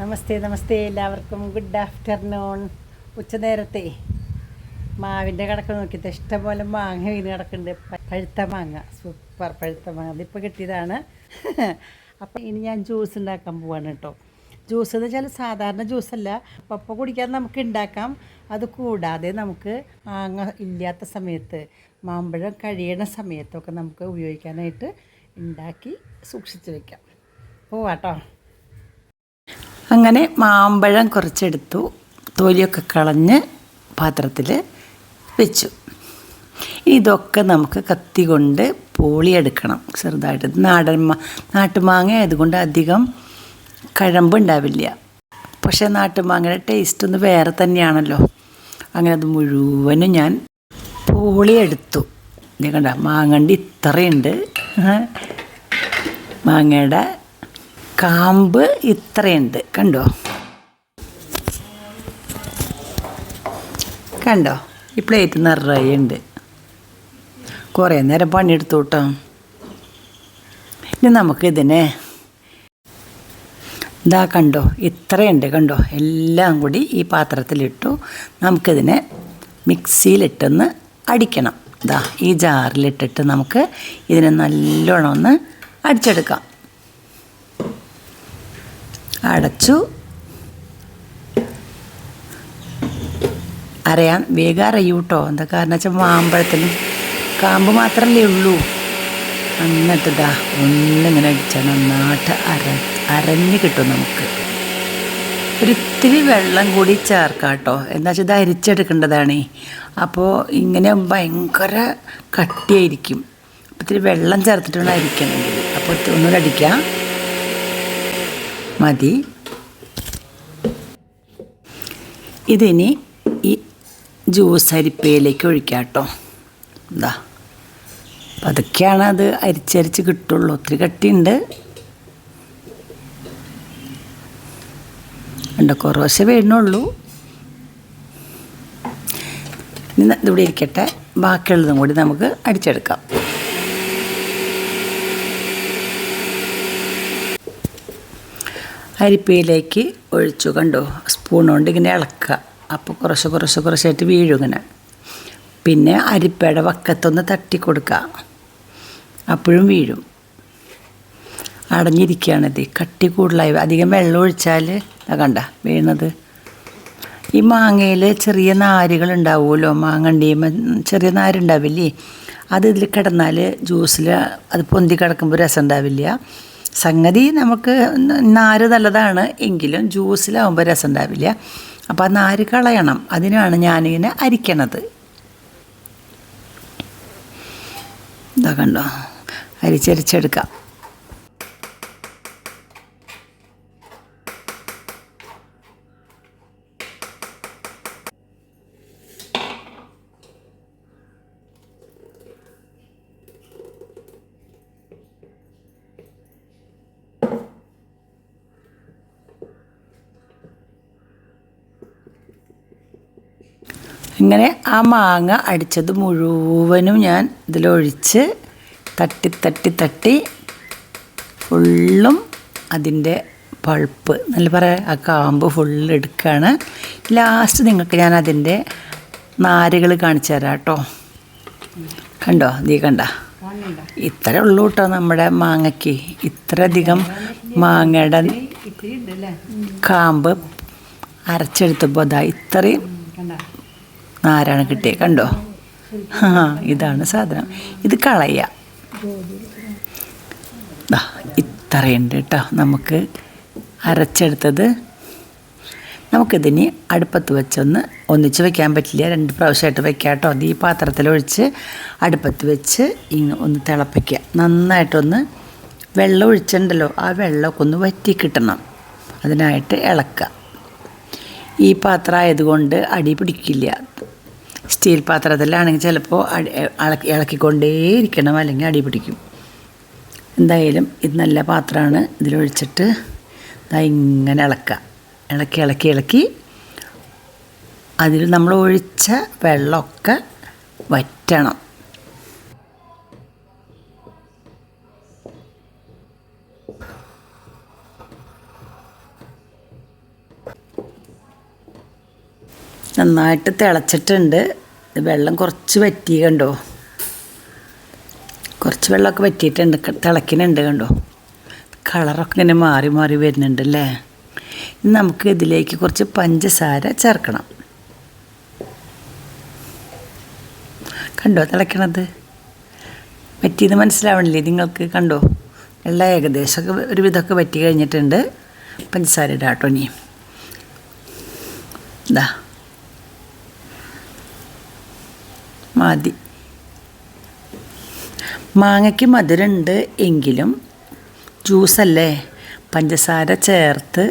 നമസ്തേ നമസ്തേ എല്ലാവർക്കും. Good afternoon ഉച്ചനേരത്തെ മാവിന്റെ കടക്ക് നോക്കിയിട്ട് ഇഷ്ടംപോലെ മാങ്ങ വീണ് കിടക്കുന്നുണ്ട്. പഴുത്ത മാങ്ങ. സൂപ്പർ പഴുത്ത മാങ്ങ. അതിപ്പോൾ കിട്ടിയതാണ്. അപ്പോൾ ഇനി ഞാൻ ജ്യൂസ് ഉണ്ടാക്കാൻ പോവാണ് കേട്ടോ. ജ്യൂസ് എന്ന് വെച്ചാൽ സാധാരണ ജ്യൂസല്ല പപ്പ കുടിക്കാൻ നമുക്ക് ഉണ്ടാക്കാം. അത് കൂടാതെ നമുക്ക് മാങ്ങ ഇല്ലാത്ത സമയത്ത് മാമ്പഴം കഴിയണ സമയത്തൊക്കെ നമുക്ക് ഉപയോഗിക്കാനായിട്ട് ഉണ്ടാക്കി സൂക്ഷിച്ച് വയ്ക്കാം പോവാട്ടോ. അങ്ങനെ മാമ്പഴം കുറച്ചെടുത്തു. തൊലിയൊക്കെ കളഞ്ഞ് പാത്രത്തിൽ വെച്ചു. ഇതൊക്കെ നമുക്ക് കത്തി കൊണ്ട് പോളിയെടുക്കണം. ചെറുതായിട്ട്. നാടൻ നാട്ടുമാങ്ങ ആയതുകൊണ്ട് അധികം കഴമ്പ് ഉണ്ടാവില്ല പക്ഷേ നാട്ടുമാങ്ങയുടെ ടേസ്റ്റ് ഒന്ന് വേറെ തന്നെയാണല്ലോ. അങ്ങനെ അത് മുഴുവനും ഞാൻ പോളിയെടുത്തു. ഇത് കണ്ട മാങ്ങണ്ടി ഇത്രയുണ്ട്. മാങ്ങയുടെ കാമ്പ് ഇത്രയുണ്ട്. കണ്ടോ? കണ്ടോ? ഈ പ്ലേറ്റ് നിറയെ ഉണ്ട് കുറേ നേരം പണിയെടുത്തു കേട്ടോ. ഇനി നമുക്ക് ഇതിനെ ഇതാ കണ്ടോ? ഇത്രയുണ്ട് കണ്ടോ? എല്ലാം കൂടി ഈ പാത്രത്തിലിട്ടു. നമുക്കിതിനെ മിക്സിയിലിട്ടൊന്ന് അടിക്കണം. ഇതാ ഈ ജാറിലിട്ടിട്ട് നമുക്ക് ഇതിനെ നല്ലോണം ഒന്ന് അടിച്ചെടുക്കാം. അടച്ചു. അറിയാൻ വേഗം അറിയൂ കേട്ടോ എന്താ കാരണം വെച്ചാൽ മാമ്പഴത്തിന് കാമ്പ് മാത്രമല്ലേ ഉള്ളൂ. എന്നിട്ട് ഇതാ ഒന്നിങ്ങനെ അടിച്ചാൽ നന്നായിട്ട് അര അരഞ്ഞ് കിട്ടും നമുക്ക്. ഒരിത്തിരി വെള്ളം കൂടി ചേർക്കാം കേട്ടോ എന്താ വെച്ചാൽ ഇത് അരിച്ചെടുക്കേണ്ടതാണ്. അപ്പോൾ ഇങ്ങനെ ഭയങ്കര കട്ടിയായിരിക്കും. അപ്പോൾ ഇത്തിരി വെള്ളം ചേർത്തിട്ട് വേണം അരിക്കണമെങ്കിൽ അപ്പോൾ ഒന്നുകൂടെ അടിക്കാം. മതി. ഇതിനി ഈ ജ്യൂസ് അരിപ്പയിലേക്ക് ഒഴിക്കാം കേട്ടോ എന്താ പതുക്കെയാണ് അത് അരിച്ചരിച്ച് കിട്ടുള്ളൂ. ഒത്തിരി കട്ടിയുണ്ട്. ഉണ്ട് കുറവശേ വീണുള്ളൂ. ഇനി ഇവിടെ ഇരിക്കട്ടെ. ബാക്കിയുള്ളതും കൂടി നമുക്ക് അടിച്ചെടുക്കാം അരിപ്പയിലേക്ക് ഒഴിച്ചു കണ്ടോ? സ്പൂൺ കൊണ്ട് ഇങ്ങനെ ഇളക്കുക. അപ്പോൾ കുറച്ച് കുറച്ച് കുറച്ചായിട്ട് വീഴും ഇങ്ങനെ. പിന്നെ അരിപ്പയുടെ വക്കത്തൊന്ന് തട്ടി കൊടുക്കുക. അപ്പോഴും വീഴും. അടഞ്ഞിരിക്കുകയാണിത് കട്ടി കൂടുതലായി. അധികം വെള്ളം ഒഴിച്ചാൽ കണ്ട വീണത് ഈ മാങ്ങയിൽ ചെറിയ നാരുകൾ ഉണ്ടാവുമല്ലോ മാങ്ങണ്ടിയുമ്പോൾ ചെറിയ നാരുണ്ടാവില്ലേ? അത് ഇതിൽ കിടന്നാൽ ജ്യൂസിൽ അത് പൊന്തി കിടക്കുമ്പോൾ രസം ഉണ്ടാവില്ല. സംഗതി നമുക്ക് നാര് നല്ലതാണ്. എങ്കിലും ജ്യൂസിലാവുമ്പോൾ രസം ഉണ്ടാവില്ല അപ്പോൾ ആ നാര് കളയണം. അതിനാണ് ഞാനിങ്ങനെ അരിക്കണത്. ഇതാ കണ്ടോ? അരിച്ചരിച്ചെടുക്കാം. ഇങ്ങനെ ആ മാങ്ങ അടിച്ചത് മുഴുവനും ഞാൻ ഇതിലൊഴിച്ച് തട്ടി തട്ടി തട്ടി ഫുള്ളും അതിന്റെ പൾപ്പ്. നല്ല പറയാം ആ കാമ്പ് ഫുള്ള് എടുക്കുകയാണ് ലാസ്റ്റ് നിങ്ങൾക്ക് ഞാൻ അതിന്റെ നാരുകൾ കാണിച്ചു തരാം കേട്ടോ. കണ്ടോ? നീ കണ്ട? ഇത്ര ഉള്ളൂ കേട്ടോ നമ്മുടെ മാങ്ങയ്ക്ക്. ഇത്രയധികം മാങ്ങയുടെ കാമ്പ് അരച്ചെടുത്തപ്പോൾ അതാ ഇത്രയും നാരാണ് കിട്ടിയത് കണ്ടോ? ആ ഇതാണ് സാധനം. ഇത് കളയുക ദാ, ഇത്രയുണ്ട് കേട്ടോ. നമുക്ക് അരച്ചെടുത്തത്. നമുക്കിതിനി അടുപ്പത്ത് വെച്ചൊന്ന് ഒന്നിച്ച് വെക്കാൻ പറ്റില്ല. രണ്ട് പ്രാവശ്യമായിട്ട് വെക്കാം കേട്ടോ. അത് ഈ പാത്രത്തിലൊഴിച്ച് അടുപ്പത്ത് വെച്ച് ഇങ്ങ് ഒന്ന് തിളപ്പിക്കുക. നന്നായിട്ടൊന്ന് വെള്ളം ഒഴിച്ചിട്ടുണ്ടല്ലോ. ആ വെള്ളമൊക്കെ ഒന്ന് വറ്റി കിട്ടണം. അതിനായിട്ട് ഇളക്കുക. ഈ പാത്രം ആയതുകൊണ്ട് അടി പിടിക്കില്ല. സ്റ്റീൽ പാത്രത്തിലാണെങ്കിൽ ചിലപ്പോൾ ഇളക്കി ഇളക്കിക്കൊണ്ടേയിരിക്കണം. അല്ലെങ്കിൽ അടി പിടിക്കും. എന്തായാലും ഇത് നല്ല പാത്രമാണ്. ഇതിലൊഴിച്ചിട്ട് ഇതാ ഇങ്ങനെ ഇളക്കുക. ഇളക്കി ഇളക്കി ഇളക്കി. അതിൽ നമ്മൾ ഒഴിച്ച വെള്ളമൊക്കെ വറ്റണം. നന്നായിട്ട് തിളച്ചിട്ടുണ്ട്. ഇത് വെള്ളം കുറച്ച് വറ്റി കണ്ടോ? കുറച്ച് വെള്ളമൊക്കെ വറ്റിയിട്ടുണ്ട്. തിളക്കിനുണ്ട് കണ്ടോ? കളറൊക്കെ ഇങ്ങനെ മാറി മാറി വരുന്നുണ്ട് അല്ലേ? നമുക്ക് ഇതിലേക്ക് കുറച്ച് പഞ്ചസാര ചേർക്കണം. കണ്ടോ തിളയ്ക്കണത്? പറ്റിയത് മനസ്സിലാവണില്ലേ? നിങ്ങൾക്ക് കണ്ടോ? എല്ലാം ഏകദേശമൊക്കെ ഒരു വിധമൊക്കെ വറ്റി കഴിഞ്ഞിട്ടുണ്ട്. പഞ്ചസാര ഇടാട്ടോ ഇനിയും ഇതാ മതി. മാങ്ങയ്ക്ക് മധുരമുണ്ട് എങ്കിലും ജ്യൂസല്ലേ? പഞ്ചസാര ചേർത്ത്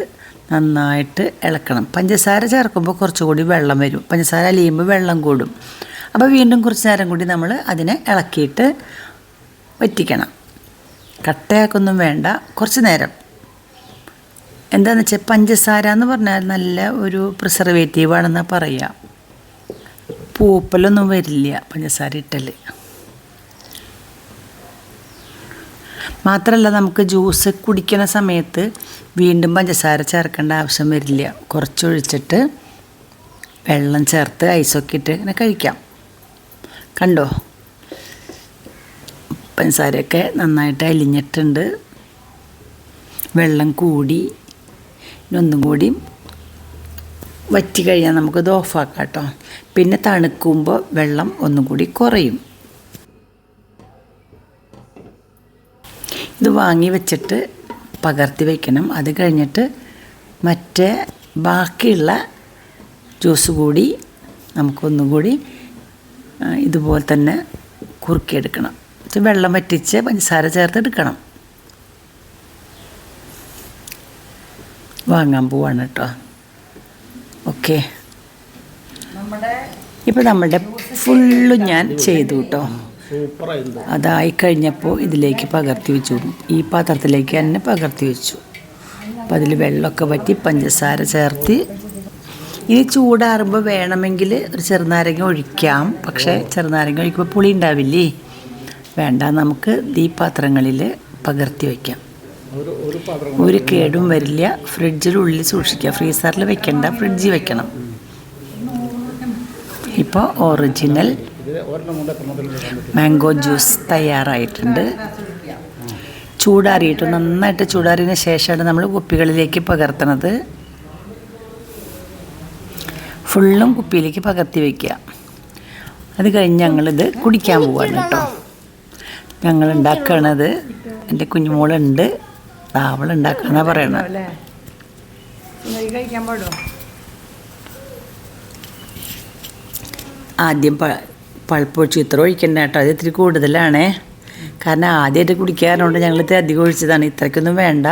നന്നായിട്ട് ഇളക്കണം. പഞ്ചസാര ചേർക്കുമ്പോൾ കുറച്ചുകൂടി വെള്ളം വരും. പഞ്ചസാര അലിയുമ്പോൾ വെള്ളം കൂടും. അപ്പോൾ വീണ്ടും കുറച്ച് നേരം കൂടി നമ്മൾ അതിനെ ഇളക്കിയിട്ട് വറ്റിക്കണം. കട്ടയാക്കൊന്നും വേണ്ട. കുറച്ച് നേരം. എന്താണെന്ന് വെച്ചാൽ പഞ്ചസാര എന്ന് പറഞ്ഞാൽ നല്ല ഒരു പ്രിസർവേറ്റീവ് ആണെന്നാണ് പറയുക. പൂപ്പലൊന്നും വരില്ല പഞ്ചസാര ഇട്ടൽ മാത്രമല്ല നമുക്ക് ജ്യൂസ് കുടിക്കുന്ന സമയത്ത് വീണ്ടും പഞ്ചസാര ചേർക്കേണ്ട ആവശ്യം വരില്ല. കുറച്ചൊഴിച്ചിട്ട് വെള്ളം ചേർത്ത് ഐസൊക്കെ ഇട്ട് ഇങ്ങനെ കഴിക്കാം. കണ്ടോ? പഞ്ചസാരയൊക്കെ നന്നായിട്ട് അലിഞ്ഞിട്ടുണ്ട്. വെള്ളം കൂടി ഇനി ഒന്നും കൂടി വറ്റി കഴിഞ്ഞാൽ നമുക്കത് ഓഫാക്കാം കേട്ടോ പിന്നെ തണുക്കുമ്പോൾ വെള്ളം ഒന്നും കൂടി കുറയും. ഇത് വാങ്ങി വെച്ചിട്ട് പകർത്തി വയ്ക്കണം അത് കഴിഞ്ഞിട്ട് മറ്റേ ബാക്കിയുള്ള ജ്യൂസ് കൂടി നമുക്കൊന്നും കൂടി ഇതുപോലെ തന്നെ കുറുക്കിയെടുക്കണം. വെള്ളം വറ്റിച്ച് പഞ്ചസാര ചേർത്ത് എടുക്കണം. വാങ്ങാൻ പോവാണ് കേട്ടോ. ഓക്കെ. ഇപ്പോൾ നമ്മളുടെ ഫുള്ളും ഞാൻ ചെയ്തു കേട്ടോ. അതായി കഴിഞ്ഞപ്പോൾ ഇതിലേക്ക് പകർത്തി വെച്ചു. ഈ പാത്രത്തിലേക്ക് തന്നെ പകർത്തി വെച്ചു. അപ്പം അതിൽ വെള്ളമൊക്കെ പറ്റി പഞ്ചസാര ചേർത്ത് ഇനി ചൂടാറുമ്പോൾ വേണമെങ്കിൽ ഒരു ചെറുനാരങ്ങ ഒഴിക്കാം. പക്ഷേ ചെറുനാരങ്ങ ഒഴിക്കുമ്പോൾ പുളി ഉണ്ടാവില്ലേ? വേണ്ട നമുക്ക് ഈ പാത്രങ്ങളിൽ പകർത്തി വയ്ക്കാം ഒരു കേടും വരില്ല. ഫ്രിഡ്ജിനുള്ളിൽ സൂക്ഷിക്കുക. ഫ്രീസറിൽ വെക്കണ്ട. ഫ്രിഡ്ജിൽ വെക്കണം. ഇപ്പോൾ ഒറിജിനൽ മാംഗോ ജ്യൂസ് തയ്യാറായിട്ടുണ്ട്. ചൂടാറിയിട്ട് നന്നായിട്ട് ചൂടാറിയതിന് ശേഷമാണ് നമ്മൾ കുപ്പികളിലേക്ക് പകർത്തണത്. ഫുള്ളും കുപ്പിയിലേക്ക് പകർത്തി വയ്ക്കുക അത് കഴിഞ്ഞ് ഞങ്ങളിത് കുടിക്കാൻ പോവാണ് കേട്ടോ. ഞങ്ങൾ ഉണ്ടാക്കണത്. എന്റെ കുഞ്ഞുമോളുണ്ട്. അവൾ ഉണ്ടാക്കാന്നാ പറയണ ആദ്യം പ പൾപ്പ് ഒഴിച്ച് ഇത്ര ഒഴിക്കണ്ട കേട്ടോ. അത് ഇത്തിരി കൂടുതലാണേ. കാരണം ആദ്യമായിട്ട് കുടിക്കാറുണ്ട് ഞങ്ങൾ ഇത് അധികം ഒഴിച്ചതാണ്. ഇത്രയ്ക്കൊന്നും വേണ്ട.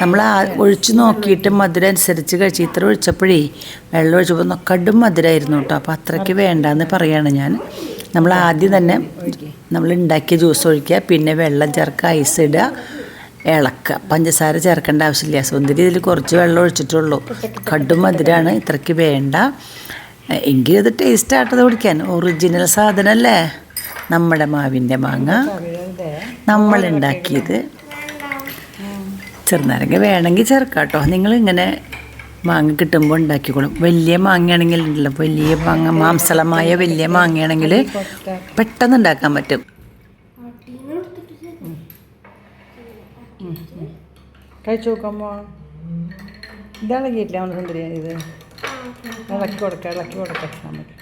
നമ്മൾ ആ- ഒഴിച്ച് നോക്കിയിട്ട് മധുരം അനുസരിച്ച് കഴിച്ച് ഇത്ര ഒഴിച്ചപ്പോഴേ വെള്ളം ഒഴിച്ചപ്പോൾ കടും മധുരമായിരുന്നു കേട്ടോ. അപ്പോൾ അത്രയ്ക്ക് വേണ്ടെന്ന് പറയുകയാണ് ഞാൻ. നമ്മൾ ആദ്യം തന്നെ നമ്മൾ ഉണ്ടാക്കിയ ജ്യൂസ് ഒഴിക്കുക. പിന്നെ വെള്ളം ചേർക്കുക ഐസ് ഇടുക. ഇളക്കുക പഞ്ചസാര ചേർക്കേണ്ട ആവശ്യമില്ല. സുന്ദരി ഇതിൽ കുറച്ച് വെള്ളം ഒഴിച്ചിട്ടുള്ളൂ. കടും മധുരമാണ് ഇത്രയ്ക്ക് വേണ്ട. എങ്കിൽ ഇത് ടേസ്റ്റ് ആട്ടത് കുടിക്കാൻ. ഒറിജിനൽ സാധനമല്ലേ നമ്മുടെ മാവിന്റെ മാങ്ങ. നമ്മളുണ്ടാക്കിയത് ചെറുനാരങ്ങ വേണമെങ്കിൽ ചേർക്കാം കേട്ടോ നിങ്ങളിങ്ങനെ മാങ്ങ കിട്ടുമ്പോൾ ഉണ്ടാക്കിക്കോളും. വലിയ മാങ്ങയാണെങ്കിൽ ഉണ്ടല്ലോ. വലിയ മാങ്ങ മാംസളമായ വലിയ മാങ്ങയാണെങ്കിൽ പെട്ടെന്ന് ഉണ്ടാക്കാൻ പറ്റും. കഴിച്ചു നോക്കാമോ? ഇതാളകിയില്ല അവന് സുന്ദരി ഇത്. ഇളക്കി കൊടുക്ക ഇളക്കി കൊടുക്ക നമുക്ക്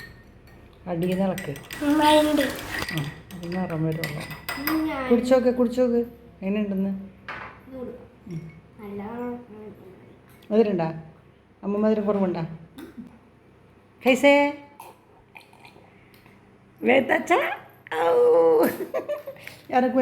അടിയിൽ നിന്ന് ഇളക്ക് ആ നിറം വരുള്ളൂ. കുടിച്ചോക്ക് കുടിച്ചോക്ക് എങ്ങനെയുണ്ടെന്ന്? മധുരണ്ടാ അമ്മ മധുരം കുറവുണ്ടാ? കൈസേ. വേത്തച്ച ഇറക്ക്